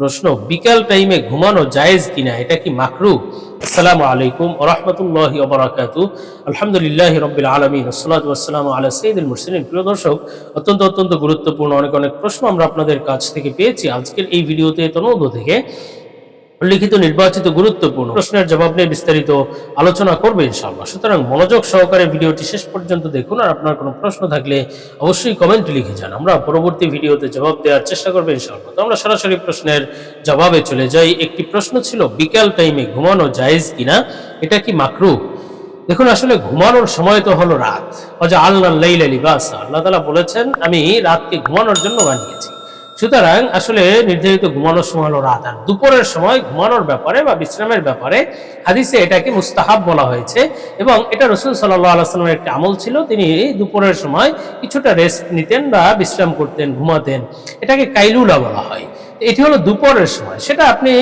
প্রশ্ন, বিকাল টাইমে ঘুমানো জায়েজ কিনা? এটা কি মাকরু? আসসালামু আলাইকুম রহমতুল্লাহ ওবরাকাত আলহামদুলিল্লাহ রবিল আলমিন। আসসালাতু আল্লাহ আলা সঈদুল মুরসিলিন। প্রিয় দর্শক, অত্যন্ত অত্যন্ত গুরুত্বপূর্ণ অনেক অনেক প্রশ্ন আমরা আপনাদের কাছ থেকে পেয়েছি। আজকের এই ভিডিওতে তনৌদ থেকে লিখিত নির্বাচিত গুরুত্বপূর্ণ প্রশ্নের জবাব নিয়ে বিস্তারিত আলোচনা করবে ইনশাআল্লাহ। সুতরাং মনোযোগ সহকারে ভিডিওটি শেষ পর্যন্ত দেখুন আর আপনার কোনো প্রশ্ন থাকলে অবশ্যই কমেন্ট লিখে যান। আমরা পরবর্তী ভিডিওতে জবাব দেওয়ার চেষ্টা করব ইনশাআল্লাহ। তো আমরা সরাসরি প্রশ্নের জবাবে চলে যাই। একটি প্রশ্ন ছিল, বিকাল টাইমে ঘুমানো জায়েজ কিনা? এটা কি মাকরু? দেখুন, আসলে ঘুমানোর সময় তো হলো রাত। অজা আল্লাহ লাইলা লিবাসা। আল্লাহ বলেছেন, আমি রাতকে ঘুমানোর জন্য বানিয়েছি। সুতরাং আসলে নির্ধারিত ঘুমানোর সময় হলো রাত আর দুপুরের সময় ঘুমানোর ব্যাপারে বা বিশ্রামের ব্যাপারে হাদিসে এটাকে মুস্তাহাব বলা হয়েছে এবং এটা রসুল সাল্লাহ আলাইস্লামের একটি আমল ছিল, তিনি দুপুরের সময় কিছুটা রেস্ট নিতেন বা বিশ্রাম করতেন, ঘুমাতেন। এটাকে কাইলুলা বলা হয়। এটি হলো দুপুরের সময়। সেটা আপনি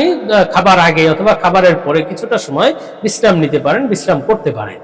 খাবার আগে অথবা খাবারের পরে কিছুটা সময় বিশ্রাম নিতে পারেন, বিশ্রাম করতে পারেন।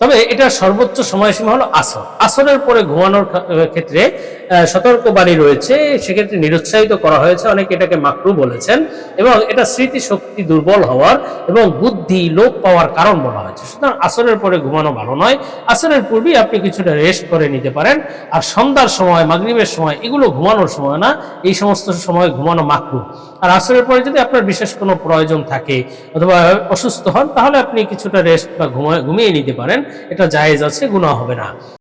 তবে এটা সর্বোচ্চ সময়সীমা হলো আসর। আসরের পরে ঘুমানোর ক্ষেত্রে সতর্কবাণী রয়েছে। সেক্ষেত্রে নিরুৎসাহিত করা হয়েছে। অনেকে এটাকে মাকরু বলেছেন এবং এটা স্মৃতি শক্তি দুর্বল হওয়ার এবং বুদ্ধি লোপ পাওয়ার কারণ বলা হয়েছে। সুতরাং আসরের পরে ঘুমানো ভালো নয়। আসরের পূর্বেই আপনি কিছুটা রেস্ট করে নিতে পারেন। আর সন্ধ্যার সময়, মাগরিবের সময়, এগুলো ঘুমানোর সময় না। এই সমস্ত সময় ঘুমানো মাকরু। আর আসরের পরে যদি আপনার বিশেষ কোনো প্রয়োজন থাকে অথবা অসুস্থ হন, তাহলে আপনি কিছুটা রেস্ট বা ঘুমা- ঘুমিয়ে নিতে পারেন। এটা জায়েজ আছে গুণা হবে না।